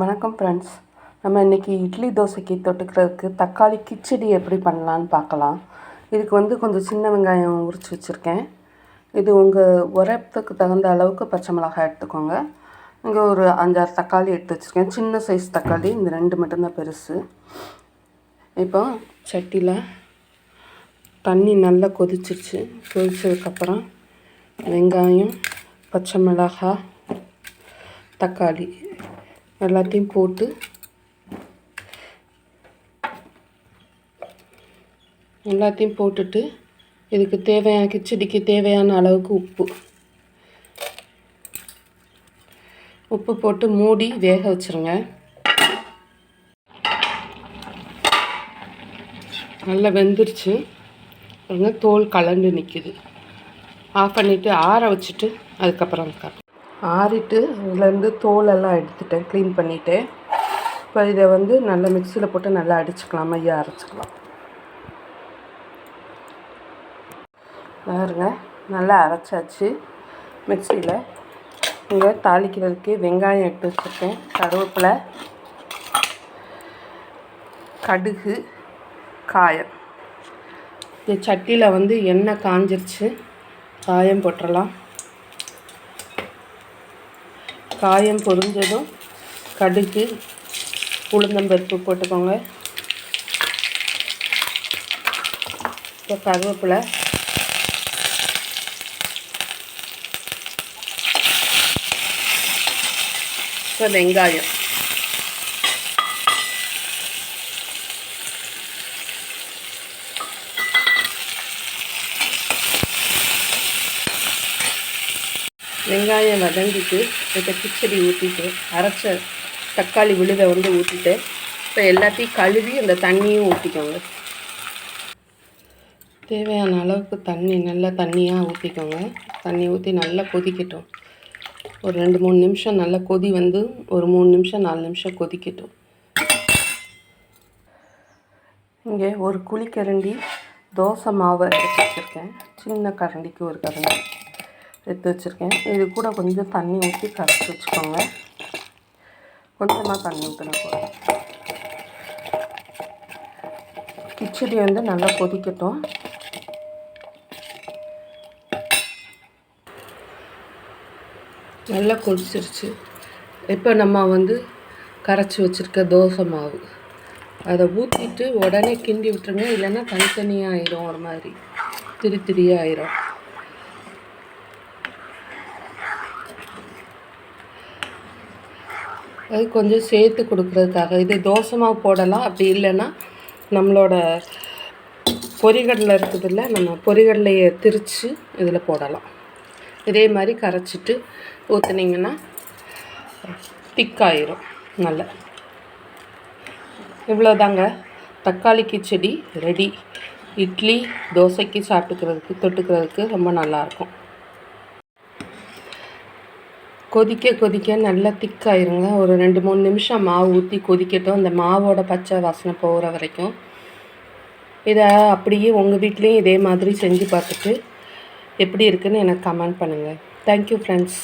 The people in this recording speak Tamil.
வணக்கம் ஃப்ரெண்ட்ஸ் நம்ம இன்றைக்கி இட்லி தோசைக்கு தொட்டுக்கிறதுக்கு தக்காளி கிச்சடி எப்படி பண்ணலான்னு பார்க்கலாம். இதுக்கு வந்து கொஞ்சம் சின்ன வெங்காயம் உரித்து வச்சுருக்கேன். இது உங்கள் உரத்துக்கு தகுந்த அளவுக்கு பச்சை மிளகாய் எடுத்துக்கோங்க. இங்கே ஒரு அஞ்சாறு தக்காளி எடுத்து வச்சுருக்கேன். சின்ன சைஸ் தக்காளி இந்த ரெண்டு மட்டும்தான் பெருசு. இப்போ சட்டியில் தண்ணி நல்லா கொதிச்சிருச்சு. கொதிச்சதுக்கப்புறம் வெங்காயம் பச்சை மிளகாய் தக்காளி எல்லாத்தையும் போட்டு எல்லாத்தையும் போட்டுட்டு இதுக்கு தேவையான கிச்சடிக்கு தேவையான அளவுக்கு உப்பு. உப்பு போட்டு மூடி வேக வச்சுருங்க. நல்லா வெந்துருச்சு. பாருங்க தோல் கலண்டு நிற்கிது ஆஃப் பண்ணிவிட்டு ஆற வச்சுட்டு அதுக்கப்புறம் காட்டுறேன். ஆறிட்டு அதுலேருந்து தோலெல்லாம் எடுத்துட்டேன் க்ளீன் பண்ணிவிட்டு இப்போ இதை வந்து நல்லா மிக்சியில் போட்டு நல்லா அடிச்சுக்கலாம் மையா அரைச்சிக்கலாம். பாருங்க நல்லா அரைச்சாச்சு. மிக்சியில் இங்கே தாளிக்கிறதுக்கு வெங்காயம் எடுத்து வச்சுருக்கேன் கருவேப்பிலை கடுகு காயம். இந்த சட்டியில் வந்து எண்ணெய் காஞ்சிருச்சு காயம் போட்டுடலாம் காயம் பொரிஞ்சதும் கடுகு உளுந்தம்பருப்பு போட்டுக்கோங்க. இப்போ கருவேப்பிலை. இப்போ வெங்காயம். வெங்காயம் வதங்கிட்டு இப்போ கிச்சடி ஊற்றிட்டு அரைச்ச தக்காளி விழுதை வந்து ஊற்றிட்டு இப்போ எல்லாத்தையும் கழுவி அந்த தண்ணியும் ஊற்றிக்கோங்க தேவையான அளவுக்கு தண்ணி நல்லா தண்ணியாக ஊற்றிக்கோங்க தண்ணி ஊற்றி நல்லா கொதிக்கட்டும். ஒரு ரெண்டு மூணு நிமிஷம் நல்லா கொதி வந்து ஒரு மூணு நிமிஷம் நாலு நிமிஷம் கொதிக்கட்டும். இங்கே ஒரு குழிக்கரண்டி தோசை மாவு எடுத்து வச்சுருக்கேன். சின்ன கரண்டிக்கு ஒரு கரண்டி. எடுத்து வச்சுருக்கேன். இது கூட கொஞ்சம் தண்ணி ஊற்றி கரைச்சி வச்சுக்கோங்க. கொஞ்சமாக தண்ணி ஊற்றினா போதும். கிச்சடி வந்து நல்லா கொதிக்கட்டும். நல்லா கொதிச்சிருச்சு. இப்போ நம்ம வந்து கரைச்சி வச்சுருக்க தோசை மாவு. அதை ஊற்றிட்டு உடனே கிண்டி விட்டுருங்க. இல்லைன்னா தனித்தனியாக ஆயிரும் ஒரு மாதிரி. திரி திரியாக ஆயிரும் அது கொஞ்சம் சேர்த்து கொடுக்குறதுக்காக. இது தோசை மாவு போடலாம். அப்படி இல்லைன்னா நம்மளோட பொரிகடலை இருக்குதுல்ல நம்ம பொரிகடலையை திரித்து இதில் போடலாம். இதே மாதிரி கரைச்சிட்டு ஊற்றுனீங்கன்னா திக்காயிரும் நல்லா. இவ்வளோதாங்க. தக்காளிக்கு செடி ரெடி. இட்லி தோசைக்கு சாப்பிட்டுக்கிறதுக்கு தொட்டுக்கிறதுக்கு ரொம்ப நல்லாயிருக்கும் கொதிக்க கொதிக்க நல்லா திக்காயிருங்க. ஒரு ரெண்டு மூணு நிமிஷம் மாவு ஊற்றி கொதிக்கட்டும். அந்த மாவோட பச்சை வாசனை போகிற வரைக்கும். இதை அப்படியே உங்கள் வீட்லேயும் இதே மாதிரி செஞ்சு பார்த்துட்டு எப்படி இருக்குன்னு எனக்கு கமெண்ட் பண்ணுங்கள் தேங்க்யூ ஃப்ரெண்ட்ஸ்